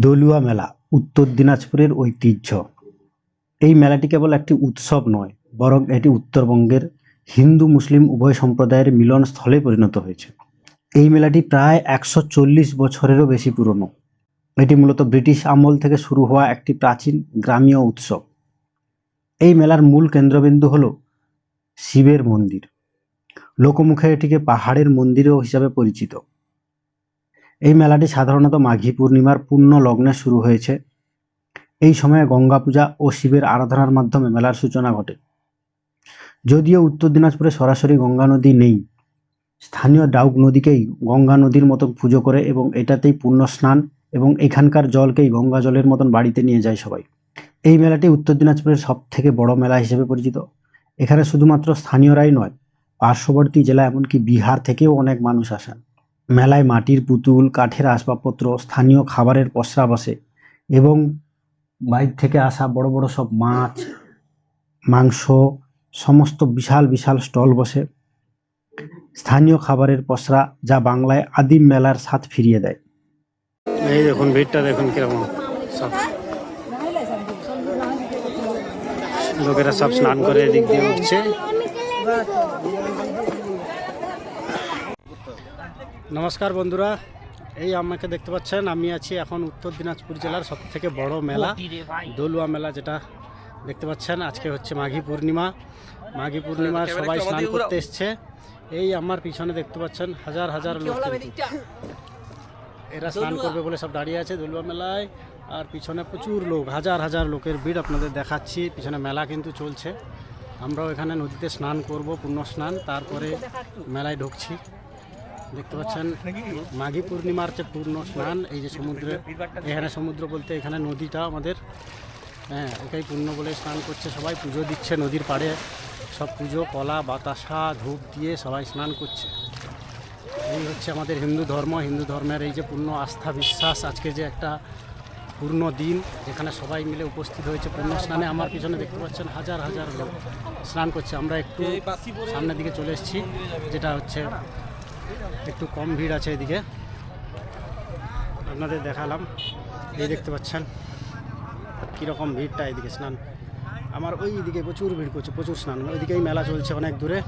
দলুয়া মেলা, উত্তর দিনাজপুরের ঐতিহ্য। এই মেলাটি কেবল একটি উৎসব নয়, বরং এটি উত্তরবঙ্গের হিন্দু মুসলিম উভয় সম্প্রদায়ের মিলনস্থলে পরিণত হয়েছে। এই মেলাটি প্রায় একশো চল্লিশ বছরেরও বেশি পুরনো। এটি মূলত ব্রিটিশ আমল থেকে শুরু হওয়া একটি প্রাচীন গ্রামীয় উৎসব। এই মেলার মূল কেন্দ্রবিন্দু হল শিবের মন্দির। লোকমুখে এটিকে পাহাড়ের মন্দিরও হিসাবে পরিচিত। এই মেলাটি সাধারণত মাঘী পূর্ণিমার পূর্ণ লগ্নে শুরু হয়েছে। এই সময়ে গঙ্গা পূজা ও শিবের আরাধনার মাধ্যমে মেলার সূচনা ঘটে। যদিও উত্তর দিনাজপুরে সরাসরি গঙ্গা নদী নেই, স্থানীয় ডাউক নদীকেই গঙ্গা নদীর মতন পুজো করে এবং এটাতেই পূর্ণ স্নান এবং এখানকার জলকেই গঙ্গা জলের মতন বাড়িতে নিয়ে যায় সবাই। এই মেলাটি উত্তর দিনাজপুরের সব থেকে বড় মেলা হিসেবে পরিচিত। এখানে শুধুমাত্র স্থানীয়রাই নয়, পার্শ্ববর্তী জেলা এমনকি বিহার থেকেও অনেক মানুষ আসেন। মেলায় মাটির পুতুল, কাঠের আসবাবপত্র, স্থানীয় খাবারের পসরা বসে এবং বাইরে থেকে আসা বড় বড় সব মাছ, মাংস, সমস্ত বিশাল বিশাল স্টল বসে। স্থানীয় খাবারের পসরা যা বাংলায় আদিম মেলার স্বাদ ফিরিয়ে দেয়। এই দেখুন, ভিড়টা দেখুন লোকেরা সব স্নান করে এদিক দিয়ে উঠছে। নমস্কার বন্ধুরা এই আমাকে দেখতে পাচ্ছেন আমি আছি এখন উত্তর দিনাজপুর জেলার সব থেকে বড় মেলা দোলুয়া মেলা যেটা দেখতে পাচ্ছেন আজকে হচ্ছে মাঘী পূর্ণিমা। মাঘী পূর্ণিমার সবাই স্নান করতে এসছে। এই আমার পিছনে দেখতে পাচ্ছেন হাজার হাজার লোক এরা স্নান করবে বলে সব দাঁড়িয়ে আছে দোলুয়া মেলায় আর পিছনে প্রচুর লোক হাজার হাজার লোকের ভিড় আপনাদের দেখাচ্ছি। পিছনে মেলা কিন্তু চলছে। আমরাও এখানে নদীতে স্নান করব পূর্ণ স্নান তারপরে মেলায় ঢুকছি। দেখতে পাচ্ছেন, মাঘী পূর্ণিমার যে পূর্ণ স্নান, এই যে সমুদ্রে, এখানে সমুদ্র বলতে এখানে নদীটা আমাদের হ্যাঁ এটাই পূর্ণ বলে স্নান করছে সবাই, পুজো দিচ্ছে নদীর পাড়ে, সব পুজো, কলা, বাতাসা, ধূপ দিয়ে সবাই স্নান করছে। এই হচ্ছে আমাদের হিন্দু ধর্ম, হিন্দু ধর্মের এই যে পূর্ণ আস্থা বিশ্বাস, আজকে যে একটা পূর্ণ দিন যেখানে সবাই মিলে উপস্থিত হয়েছে পূর্ণ স্নানে, আমার পিছনে দেখতে পাচ্ছেন হাজার হাজার লোক স্নান করছে। আমরা একটু সামনের দিকে চলে এসেছি, যেটা হচ্ছে একটু কম ভিড় আছে এদিকে। আপনাদের দেখালাম এই দেখতে পাচ্ছেন কীরকম ভিড়টা এদিকে স্নান। আমার ওই দিকে প্রচুর ভিড় করছে প্রচুর স্নান। ওইদিকেই মেলা চলছে অনেক দূরে।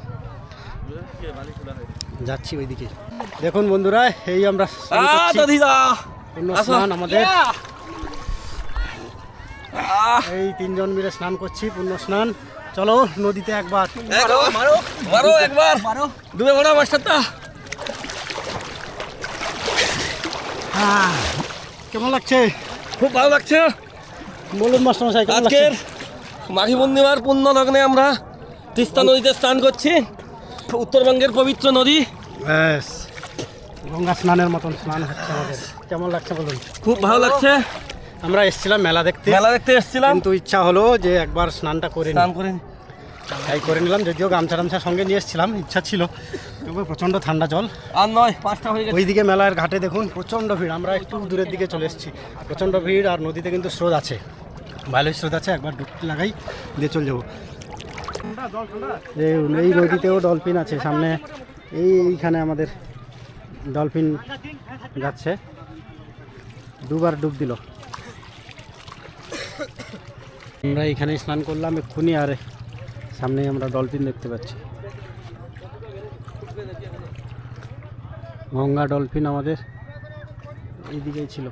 যাচ্ছি ওইদিকে। দেখুন বন্ধুরা এই আমরা স্নান স্নান আমাদের। এই তিনজন মিলে স্নান করছি পূর্ণ স্নান। চলো নদীতে একবার। মারো মারো একবার। ডুবে মাস্টারটা কেমন লাগছে? খুব ভালো লাগছে। বলুন মাস্টার মশাই কেমন লাগছে? আজকের মাঘী পূর্ণিমার পূর্ণ লগ্নে আমরা তিস্তা নদীতে স্নান করছি। উত্তরবঙ্গের পবিত্র নদী। ব্যাস গঙ্গা স্নানের মতন স্নান হচ্ছে আমাদের। কেমন লাগছে বলুন? খুব ভালো লাগছে। আমরা এসেছিলাম মেলা দেখতে। মেলা দেখতে এসেছিলাম। কিন্তু ইচ্ছা হলো যে একবার স্নানটা করে স্নান করে তাই করে নিলাম যদিও গামছা টামছা সঙ্গে নিয়ে এসেছিলাম ইচ্ছা ছিল। তবে প্রচণ্ড ঠান্ডা জল। আর নয় পাঁচটা হয়ে গেছে। ওইদিকে মেলার ঘাটে দেখুন প্রচণ্ড ভিড়। আমরা একটু দূরের দিকে চলে এসেছি। প্রচণ্ড ভিড় আর নদীতে কিন্তু স্রোত আছে। ভালোই স্রোত আছে একবার ডুবকি লাগাই দিয়ে চলে যাব। এই এই নদীতেও ডলফিন আছে সামনে এই এইখানে আমাদের ডলফিন যাচ্ছে। দুবার ডুব দিল। আমরা এখানে স্নান করলাম এক্ষুনি আর সামনেই আমরা ডলফিন দেখতে পাচ্ছি। গঙ্গা ডলফিন আমাদের এইদিকেই ছিল।